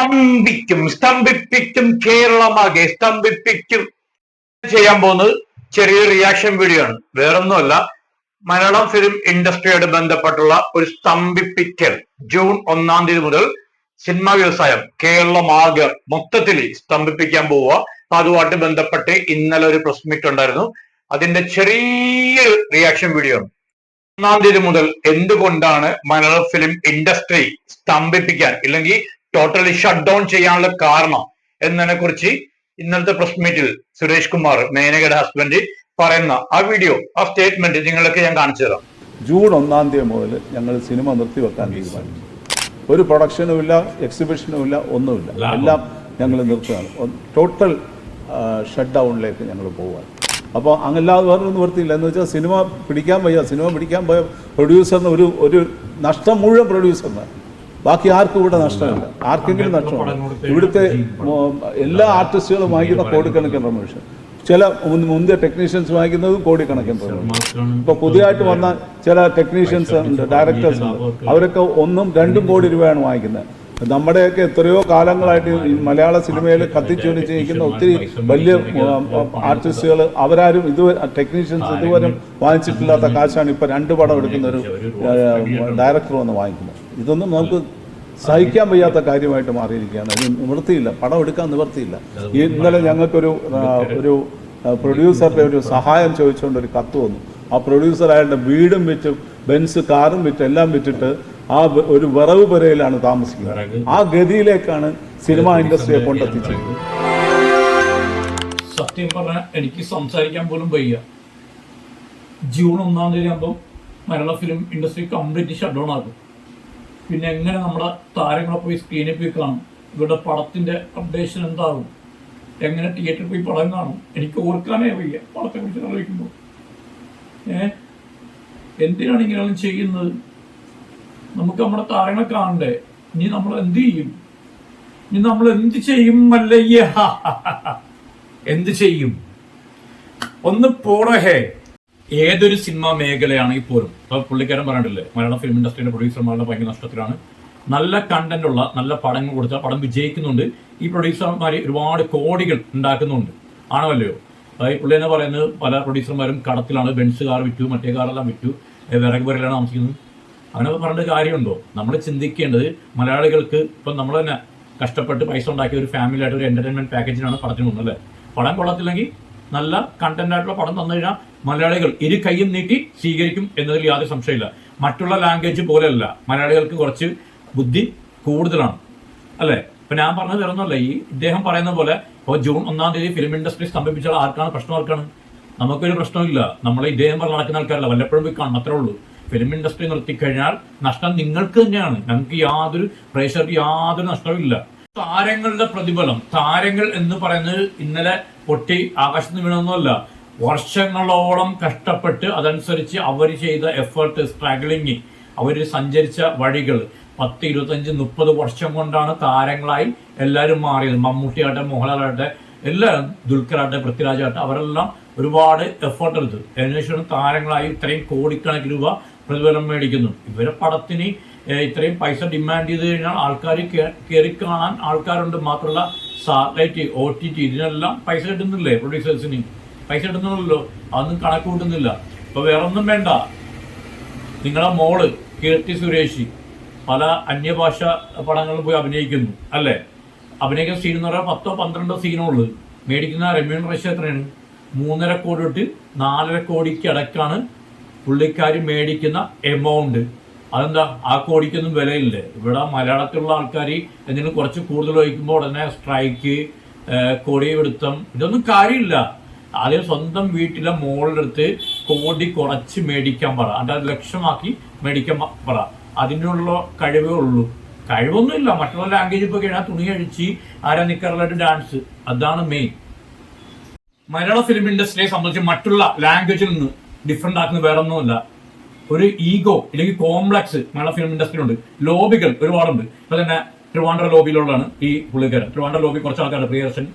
സ്തംഭിക്കും സ്തംഭിപ്പിക്കും കേരളമാകെ സ്തംഭിപ്പിക്കും. ചെയ്യാൻ പോകുന്നത് ചെറിയ റിയാക്ഷൻ വീഡിയോ ആണ്. വേറൊന്നുമല്ല മലയാളം ഫിലിം ഇൻഡസ്ട്രിയോട് ബന്ധപ്പെട്ടുള്ള ഒരു സ്തംഭിപ്പിക്കൽ. ജൂൺ ഒന്നാം തീയതി മുതൽ സിനിമാ വ്യവസായം കേരളമാകെ മൊത്തത്തിൽ സ്തംഭിപ്പിക്കാൻ പോവുക. അപ്പൊ അതുമായിട്ട് ബന്ധപ്പെട്ട് ഇന്നലെ ഒരു പ്രസ് മീറ്റ് ഉണ്ടായിരുന്നു. അതിന്റെ ചെറിയ റിയാക്ഷൻ വീഡിയോ ആണ്. ഒന്നാം തീയതി മുതൽ എന്തുകൊണ്ടാണ് മലയാള ഫിലിം ഇൻഡസ്ട്രി സ്തംഭിപ്പിക്കാൻ ഇല്ലെങ്കിൽ ടോട്ടലി ഷട്ട് ഡൗൺ ചെയ്യാനുള്ള കാരണം എന്നതിനെ കുറിച്ച് ഇന്നലത്തെ പ്രസ് മീറ്റിൽ സുരേഷ് കുമാർ മേനകയുടെ ഹസ്ബൻഡ് പറയുന്ന ആ വീഡിയോ ആ സ്റ്റേറ്റ്മെന്റ് നിങ്ങളൊക്കെ ഞാൻ കാണിച്ചു തരാം. ജൂൺ ഒന്നാം തീയതി മുതൽ ഞങ്ങൾ സിനിമ നിർത്തിവെക്കാൻ തീരുമാനിച്ചു. ഒരു പ്രൊഡക്ഷനും ഇല്ല എക്സിബിഷനും ഇല്ല ഒന്നുമില്ല. എല്ലാം ഞങ്ങൾ നിർത്തുകയാണ്. ടോട്ടൽ ഷട്ട് ഡൗണിലേക്ക് ഞങ്ങൾ പോവുകയാണ്. അപ്പോൾ അങ്ങല്ലാതെ വേറൊന്നും നിർത്തിയില്ല എന്ന് വെച്ചാൽ സിനിമ പിടിക്കാൻ വയ്യ. സിനിമ പിടിക്കാൻ പോയ പ്രൊഡ്യൂസറിന് ഒരു ഒരു നഷ്ടം മുഴുവൻ പ്രൊഡ്യൂസറിന് ബാക്കി ആർക്കും ഇവിടെ നഷ്ടമില്ല. ആർക്കെങ്കിലും നഷ്ടമാണ്. ഇവിടുത്തെ എല്ലാ ആർട്ടിസ്റ്റുകളും വാങ്ങിക്കുന്ന കോടിക്കണക്കിന് പ്രൊമോഷൻ ചില മുന്തിയ ടെക്നീഷ്യൻസ് വാങ്ങിക്കുന്നതും കോടിക്കണക്കിന് പ്രൊമോഷൻ ഇപ്പൊ പുതിയതായിട്ട് വന്ന ചില ടെക്നീഷ്യൻസ് ഉണ്ട് ഡയറക്ടേഴ്സ് ഉണ്ട്. അവരൊക്കെ ഒന്നും രണ്ടും കോടി രൂപയാണ് വാങ്ങിക്കുന്നത്. നമ്മുടെയൊക്കെ എത്രയോ കാലങ്ങളായിട്ട് ഈ മലയാള സിനിമയിൽ കത്തിച്ചൊലിച്ച് നിൽക്കുന്ന ഒത്തിരി വലിയ ആർട്ടിസ്റ്റുകൾ അവരാരും ഇതുവരെ ടെക്നീഷ്യൻസ് ഇതുവരെ വാങ്ങിച്ചിട്ടില്ലാത്ത കാശാണ് ഇപ്പം രണ്ട് പടം എടുക്കുന്ന ഒരു ഡയറക്ടർ വന്ന് വാങ്ങിക്കുന്നത്. ഇതൊന്നും നമുക്ക് സഹിക്കാൻ വയ്യാത്ത കാര്യമായിട്ട് മാറിയിരിക്കുകയാണ്. ഇത് നിവൃത്തിയില്ല. പടം എടുക്കാൻ നിവൃത്തിയില്ല. ഈ ഇന്നലെ ഞങ്ങൾക്കൊരു ഒരു പ്രൊഡ്യൂസറുടെ ഒരു സഹായം ചോദിച്ചുകൊണ്ട് ഒരു കത്ത് വന്നു. ആ പ്രൊഡ്യൂസർ അയാളുടെ വീടും വിറ്റും ബെൻസ് കാറും വിറ്റ് എല്ലാം വിറ്റിട്ട് ആ ഒരു വിറവ് പുരയിലാണ് താമസിക്കുന്നത്. ആ ഗതിയിലേക്കാണ് സിനിമ ഇൻഡസ്ട്രിയെ കൊണ്ടെത്തിച്ചത്. സത്യം പറഞ്ഞാൽ എനിക്ക് സംസാരിക്കാൻ പോലും വയ്യ. ജൂൺ ഒന്നാം തീയതി ആകുമ്പോൾ Malayala film industry complete shut down ആകും. പിന്നെ എങ്ങനെ നമ്മുടെ താരങ്ങളെ പോയി സ്ക്രീനിൽ പോയി കാണും? ഇവരുടെ പടത്തിന്റെ അപ്ഡേഷൻ എന്താകും? എങ്ങനെ തിയേറ്ററിൽ പോയി പടം കാണും? എനിക്ക് ഓർക്കാനേ വയ്യ പടത്തെ കുറിച്ച് ആലോചിക്കുമ്പോൾ. ഏഹ് എന്തിനാണ് ഇങ്ങനെയാണ് ചെയ്യുന്നത്? നമുക്ക് നമ്മുടെ താരങ്ങളെ കാണണ്ടേ? ഇനി നമ്മൾ എന്ത് ചെയ്യും? ഇനി നമ്മൾ എന്ത് ചെയ്യും മല്ലയ്യ? എന്ത് ചെയ്യും? ഒന്ന് പോടഹേ ഏതൊരു സിനിമ മേഖലയാണെങ്കിൽ പോലും ഇപ്പൊ പുള്ളിക്കാരൻ പറഞ്ഞിട്ടില്ലേ മലയാള ഫിലിം ഇൻഡസ്ട്രിയുടെ പ്രൊഡ്യൂസർമാരുടെ ഭയങ്കര നഷ്ടത്തിലാണ്. നല്ല കണ്ടന്റ് ഉള്ള നല്ല പടങ്ങൾ കൊടുത്താൽ പടം വിജയിക്കുന്നുണ്ട്. ഈ പ്രൊഡ്യൂസർമാർ ഒരുപാട് കോടികൾ ഉണ്ടാക്കുന്നുണ്ട്. ആണല്ലോ? അതായത് പുള്ളി തന്നെ പറയുന്നത് പല പ്രൊഡ്യൂസർമാരും കടത്തിലാണ് ബെൻസ് കാർ വിറ്റു മറ്റേ കാറെല്ലാം വിറ്റു. വിറക് പുരയിലാണ് താമസിക്കുന്നത്. അങ്ങനെ പറഞ്ഞിട്ട് കാര്യമുണ്ടോ? നമ്മൾ ചിന്തിക്കേണ്ടത് മലയാളികൾക്ക് ഇപ്പം നമ്മൾ തന്നെ കഷ്ടപ്പെട്ട് പൈസ ഉണ്ടാക്കിയ ഒരു ഫാമിലി ആയിട്ട് ഒരു എന്റർടൈൻമെന്റ് പാക്കേജിനാണ് പടത്തിന് അല്ലേ? പടം കൊള്ളത്തില്ലെങ്കിൽ നല്ല കണ്ടന്റ് ആയിട്ടുള്ള പടം തന്നു കഴിഞ്ഞാൽ മലയാളികൾ ഇരു കൈയും നീട്ടി സ്വീകരിക്കും എന്നതിൽ യാതൊരു സംശയമില്ല മറ്റുള്ള ലാംഗ്വേജ് പോലെയല്ല. മലയാളികൾക്ക് കുറച്ച് ബുദ്ധി കൂടുതലാണ്. അല്ലേ? ഇപ്പൊ ഞാൻ പറഞ്ഞത് വേറൊന്നുമല്ല. ഈ ഇദ്ദേഹം പറയുന്ന പോലെ ഇപ്പോൾ ജൂൺ ഒന്നാം തീയതി ഫിലിം ഇൻഡസ്ട്രി സ്തംഭിപ്പിച്ചാൽ ആർക്കാണ് പ്രശ്നം? ആർക്കാണ്? നമുക്കൊരു പ്രശ്നമില്ല നമ്മൾ ഇദ്ദേഹം പറഞ്ഞ് നടക്കുന്ന ആൾക്കാരല്ല. വല്ലപ്പോഴും പോയി കാണും അത്രേ ഉള്ളൂ. ഫിലിം ഇൻഡസ്ട്രി നിർത്തിക്കഴിഞ്ഞാൽ നഷ്ടം നിങ്ങൾക്ക് തന്നെയാണ്. ഞങ്ങൾക്ക് യാതൊരു പ്രേക്ഷകർക്ക് യാതൊരു നഷ്ടവുമില്ല താരങ്ങളുടെ പ്രതിഫലം താരങ്ങൾ എന്ന് പറയുന്നത് ഇന്നലെ പൊട്ടി ആകാശത്ത് വീണൊന്നുമല്ല വർഷങ്ങളോളം കഷ്ടപ്പെട്ട് അതനുസരിച്ച് അവർ ചെയ്ത എഫേർട്ട് സ്ട്രഗിളിങ് അവർ സഞ്ചരിച്ച വഴികൾ പത്ത് ഇരുപത്തഞ്ച് മുപ്പത് വർഷം കൊണ്ടാണ് താരങ്ങളായി എല്ലാവരും മാറിയത്. മമ്മൂട്ടിയാട്ടെ മോഹൻലാലാട്ടെ എല്ലാവരും ദുൽഖറാട്ടെ പൃഥ്വിരാജാട്ടെ അവരെല്ലാം ഒരുപാട് എഫേർട്ട് എടുത്തു. അതിനുശേഷം താരങ്ങളായി ഇത്രയും കോടിക്കണക്കിന് രൂപ പ്രതിഫലം മേടിക്കുന്നു. ഇവരെ പടത്തിന് ഇത്രയും പൈസ ഡിമാൻഡ് ചെയ്ത് കഴിഞ്ഞാൽ ആൾക്കാർ കയറി കാണാൻ ആൾക്കാരുണ്ട്. മാത്രമല്ല സാറ്റലൈറ്റ് ഒ ടി ടി ഇതിനെല്ലാം പൈസ കിട്ടുന്നില്ലേ പ്രൊഡ്യൂസേഴ്സിന് പൈസ കിട്ടുന്നുള്ളൂ അതൊന്നും കണക്ക് കൂട്ടുന്നില്ല. ഇപ്പൊ വേറൊന്നും വേണ്ട. നിങ്ങളെ മോൾ കീർത്തി സുരേഷ് പല അന്യഭാഷ പടങ്ങളിൽ പോയി അഭിനയിക്കുന്നു അല്ലേ? അഭിനയിക്കുന്ന സീൻ എന്ന് പറഞ്ഞാൽ പത്തോ പന്ത്രണ്ടോ സീനോ ഉള്ളു. മേടിക്കുന്ന റെമ്യൂണറേഷൻ എത്രയാണ്? മൂന്നര കോടി തൊട്ട് നാലര കോടിക്ക് അടക്കാണ് പുള്ളിക്കാർ മേടിക്കുന്ന എമൗണ്ട് അതെന്താ? ആ കോടിക്കൊന്നും വിലയില്ല. ഇവിടെ മലയാളത്തിലുള്ള ആൾക്കാർ എന്തെങ്കിലും കുറച്ച് കൂടുതൽ വഹിക്കുമ്പോൾ ഉടനെ സ്ട്രൈക്ക് കൊടിപിടുത്തം ഇതൊന്നും കാര്യമില്ല. ആദ്യം സ്വന്തം വീട്ടിലെ മോളുടെ അടുത്ത് കോടി കുറച്ച് മേടിക്കാൻ പറ. അത് ലക്ഷമാക്കി മേടിക്കാൻ പറ. അതിനുള്ള കഴിവേ ഉള്ളൂ. കഴിവൊന്നുമില്ല. മറ്റുള്ള ലാംഗ്വേജ് ഇപ്പൊ കഴിഞ്ഞാൽ തുണി കഴിച്ച് ആരാ നിക്കറിലായിട്ട് ഡാൻസ് അതാണ് മെയിൻ മലയാള ഫിലിം ഇൻഡസ്ട്രിയെ സംബന്ധിച്ച് മറ്റുള്ള ലാംഗ്വേജിൽ നിന്ന് ഡിഫറെന്റ് ആക്കുന്നത് വേറെ ഒന്നുമില്ല ഒരു ഈഗോ അല്ലെങ്കിൽ കോംപ്ലക്സ് മലയാള ഫിലിം ഇൻഡസ്ട്രി ഉണ്ട് ലോബികൾ ഒരുപാടുണ്ട്. ഇപ്പൊ തന്നെ ട്രിവാൻഡ്ര ലോബിയിലുള്ളതാണ് ഈ പുള്ളിക്കാരൻ. ട്രിവാൻഡ്ര ലോബി കുറച്ച് ആൾക്കാർ പ്രിയദർശൻ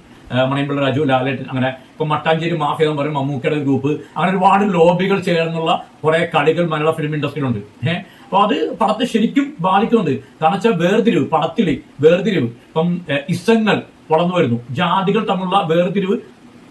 മണിയമ്പിള്ള രാജു ലാലേട്ടൻ അങ്ങനെ ഇപ്പൊ മട്ടാഞ്ചേരി മാഫിയ എന്ന് പറയും മമ്മൂക്കയുടെ ഗ്രൂപ്പ് അങ്ങനെ ഒരുപാട് ലോബികൾ ചേർന്നുള്ള കുറെ കളികൾ മലയാള ഫിലിം ഇൻഡസ്ട്രിയിലുണ്ട് ഏഹ് അപ്പൊ അത് പടത്തെ ശരിക്കും ബാധിക്കുന്നുണ്ട്. കാരണം വെച്ചാൽ വേർതിരിവ് പടത്തിൽ വേർതിരിവ്. ഇപ്പം ഇസങ്ങൾ വളർന്നു വരുന്നു. ജാതികൾ തമ്മിലുള്ള വേർതിരിവ്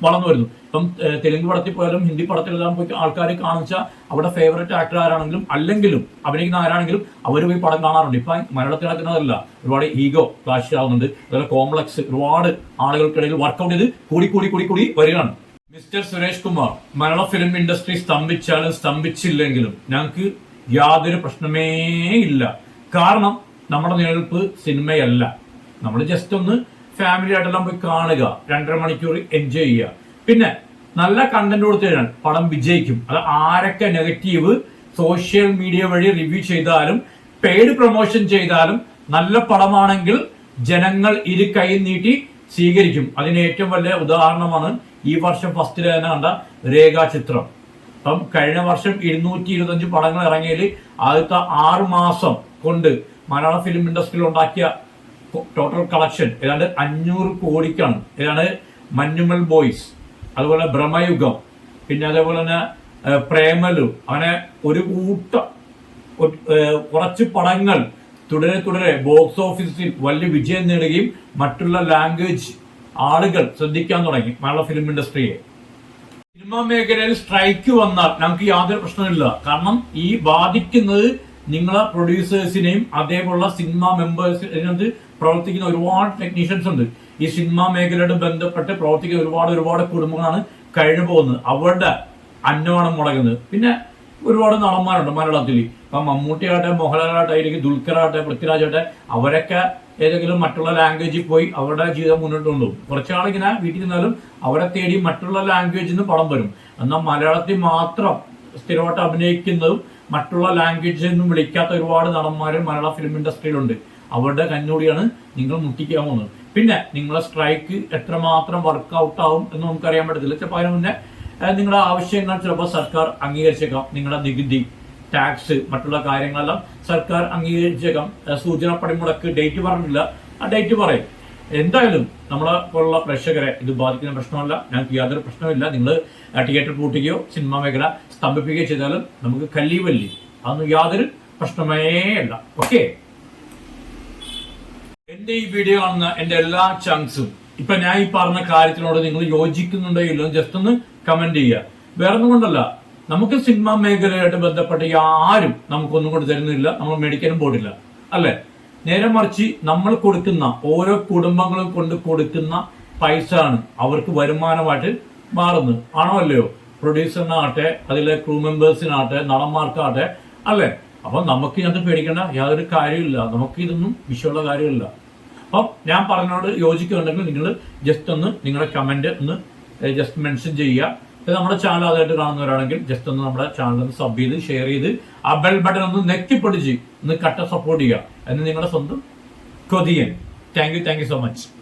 വളർന്നു വരുന്നു. ഇപ്പം തെലുങ്ക് പടത്തിൽ പോയാലും ഹിന്ദി പടത്തിലെല്ലാം പോയി ആൾക്കാർ കാണിച്ച അവിടെ ഫേവറേറ്റ് ആക്ടർ ആരാണെങ്കിലും അല്ലെങ്കിലും അഭിനയിക്കുന്ന ആരാണെങ്കിലും അവർ പോയി പടം കാണാറുണ്ട്. ഇപ്പം മലയാളത്തിൽ നടക്കുന്നതല്ല ഒരുപാട് ഈഗോ ക്ലാഷ് ആവുന്നുണ്ട്. അതുപോലെ കോംപ്ലക്സ് ഒരുപാട് ആളുകൾക്കിടയിൽ വർക്കൗട്ട് ചെയ്ത് കൂടി കൂടി കൂടി കൂടി വരികയാണ്. മിസ്റ്റർ സുരേഷ് കുമാർ മലയാള ഫിലിം ഇൻഡസ്ട്രി സ്തംഭിച്ചാലും സ്തംഭിച്ചില്ലെങ്കിലും ഞങ്ങൾക്ക് യാതൊരു പ്രശ്നമേ ഇല്ല. കാരണം നമ്മുടെ നിലനിൽപ്പ് സിനിമയല്ല നമ്മൾ ജസ്റ്റ് ഒന്ന് ഫാമിലി ആയിട്ടെല്ലാം പോയി കാണുക. രണ്ടര മണിക്കൂർ എൻജോയ് ചെയ്യുക. പിന്നെ നല്ല കണ്ടന്റ് കൊടുത്തു കഴിഞ്ഞാൽ പടം വിജയിക്കും. അത് ആരൊക്കെ നെഗറ്റീവ് സോഷ്യൽ മീഡിയ വഴി റിവ്യൂ ചെയ്താലും പെയ്ഡ് പ്രൊമോഷൻ ചെയ്താലും നല്ല പടമാണെങ്കിൽ ജനങ്ങൾ ഇരു കൈ നീട്ടി സ്വീകരിക്കും. അതിന് ഏറ്റവും വലിയ ഉദാഹരണമാണ് ഈ വർഷം ഫസ്റ്റിൽ തന്നെ കണ്ട രേഖാചിത്രം അപ്പം കഴിഞ്ഞ വർഷം ഇരുന്നൂറ്റി ഇരുപത്തഞ്ച് പടങ്ങൾ ഇറങ്ങിയതിൽ ആദ്യത്തെ ആറ് മാസം കൊണ്ട് മലയാള ഫിലിം ഇൻഡസ്ട്രിയിൽ ഉണ്ടാക്കിയ ടോട്ടൽ കളക്ഷൻ ഏതാണ്ട് അഞ്ഞൂറ് കോടിക്കാണ്. ഏതാണ് മഞ്ഞുമൽ ബോയ്സ് അതുപോലെ ഭ്രമയുഗം. പിന്നെ അതേപോലെ തന്നെ പ്രേമലു. അങ്ങനെ ഒരു കൂട്ടം കുറച്ച് പടങ്ങൾ തുടരെ തുടരെ ബോക്സ് ഓഫീസിൽ വലിയ വിജയം നേടുകയും മറ്റുള്ള ലാംഗ്വേജ് ആളുകൾ ശ്രദ്ധിക്കാൻ തുടങ്ങി മലയാള ഫിലിം ഇൻഡസ്ട്രിയെ സിനിമാ മേഖലയിൽ സ്ട്രൈക്ക് വന്നാൽ നമുക്ക് യാതൊരു പ്രശ്നമില്ല കാരണം ഈ ബാധിക്കുന്നത് നിങ്ങളെ പ്രൊഡ്യൂസേഴ്സിനെയും അതേപോലുള്ള സിനിമ മെമ്പേഴ്സ് ഇതിനകത്ത് പ്രവർത്തിക്കുന്ന ഒരുപാട് ടെക്നീഷ്യൻസ് ഉണ്ട്. ഈ സിനിമ മേഖലയോട് ബന്ധപ്പെട്ട് പ്രവർത്തിക്കുന്ന ഒരുപാട് ഒരുപാട് കുടുംബങ്ങളാണ് കഴിഞ്ഞു പോകുന്നത് അവരുടെ അന്നമാണ് മുടങ്ങുന്നത്. പിന്നെ ഒരുപാട് നടന്മാരുണ്ട്. മലയാളത്തിൽ ഇപ്പൊ മമ്മൂട്ടിയാട്ടെ മോഹൻലാലാകട്ടെ അല്ലെങ്കിൽ ദുൽഖറാട്ടെ പൃഥ്വിരാജാട്ടെ അവരൊക്കെ ഏതെങ്കിലും മറ്റുള്ള ലാംഗ്വേജിൽ പോയി അവരുടെ ജീവിതം മുന്നോട്ട് കൊണ്ടുപോകും. കുറച്ചാളിങ്ങനെ വീട്ടിൽ നിന്നാലും അവരെ തേടി മറ്റുള്ള ലാംഗ്വേജിൽ നിന്ന് പടം വരും. എന്നാൽ മലയാളത്തിൽ മാത്രം സ്ഥിരമായിട്ട് അഭിനയിക്കുന്നതും മറ്റുള്ള ലാംഗ്വേജ് എന്നും വിളിക്കാത്ത ഒരുപാട് നടന്മാർ മലയാള ഫിലിം ഇൻഡസ്ട്രിയിലുണ്ട് അവരുടെ കണ്ണൂടിയാണ് നിങ്ങൾ മുട്ടിക്കാൻ പോകുന്നത്. പിന്നെ നിങ്ങളെ സ്ട്രൈക്ക് എത്രമാത്രം വർക്കൗട്ട് ആവും എന്ന് നമുക്കറിയാൻ പറ്റത്തില്ല. ചിലപ്പോൾ അതിന് മുന്നേ നിങ്ങളുടെ ആവശ്യങ്ങൾ ചിലപ്പോൾ സർക്കാർ അംഗീകരിച്ചേക്കാം. നിങ്ങളുടെ നികുതി ടാക്സ് മറ്റുള്ള കാര്യങ്ങളെല്ലാം സർക്കാർ അംഗീകരിച്ചേക്കാം. സൂചന പണിമുടക്ക് ഡേറ്റ് പറഞ്ഞില്ല ആ ഡേറ്റ് പറയും. എന്തായാലും നമ്മളെ പോലുള്ള പ്രേക്ഷകരെ ഇത് ബാധിക്കുന്ന പ്രശ്നമല്ല. ഞങ്ങൾക്ക് യാതൊരു പ്രശ്നമില്ല നിങ്ങൾ തിയേറ്റർ പൂട്ടുകയോ സിനിമാ മേഖല സ്തംഭിപ്പിക്കുകയോ ചെയ്താലും നമുക്ക് കല്ലി വല്ലി അതൊന്നും യാതൊരു പ്രശ്നമേ അല്ല. ഓക്കെ? എന്റെ ഈ വീഡിയോ കാണുന്ന എന്റെ എല്ലാ ചങ്ക്സും ഇപ്പൊ ഞാൻ ഈ പറഞ്ഞ കാര്യത്തിനോട് നിങ്ങൾ യോജിക്കുന്നുണ്ടോ ഇല്ലോ ജസ്റ്റ് ഒന്ന് കമന്റ് ചെയ്യുക. വേറെ ഒന്നും കൊണ്ടല്ല. നമുക്ക് സിനിമാ മേഖലയായിട്ട് ബന്ധപ്പെട്ട് ആരും നമുക്കൊന്നും കൊണ്ട് തരുന്നില്ല. നമ്മൾ മേടിക്കാനും പോടില്ല അല്ലെ? നേരെ മറിച്ച് നമ്മൾ കൊടുക്കുന്ന ഓരോ കുടുംബങ്ങളും കൊണ്ട് കൊടുക്കുന്ന പൈസ ആണ് അവർക്ക് വരുമാനമായിട്ട് മാറുന്നത്. ആണോ അല്ലയോ? പ്രൊഡ്യൂസറിനാകട്ടെ അതിലെ ക്രൂ മെമ്പേഴ്സിനാകട്ടെ നടന്മാർക്കാകട്ടെ അല്ലേ? അപ്പൊ നമുക്ക് ഇതിനകത്ത് പേടിക്കേണ്ട. യാതൊരു കാര്യമില്ല നമുക്ക് ഇതൊന്നും വിഷയമുള്ള കാര്യമില്ല. അപ്പം ഞാൻ പറഞ്ഞോട് യോജിക്കുന്നുണ്ടെങ്കിൽ നിങ്ങൾ ജസ്റ്റ് ഒന്ന് നിങ്ങളുടെ കമന്റ് ഒന്ന് ജസ്റ്റ് മെൻഷൻ ചെയ്യുക. ഇത് നമ്മുടെ ചാനൽ ആദ്യമായിട്ട് കാണുന്നവരാണെങ്കിൽ ജസ്റ്റ് ഒന്ന് നമ്മുടെ ചാനൽ ഒന്ന് സബ് ചെയ്ത് ഷെയർ ചെയ്ത് ആ ബെൽ ബട്ടൺ ഒന്ന് നെക്കിപ്പൊടിച്ച് ഒന്ന് കട്ട സപ്പോർട്ട് ചെയ്യുക. എന്ന് നിങ്ങളുടെ സ്വന്തം കൊതിയൻ. Thank you thank you so much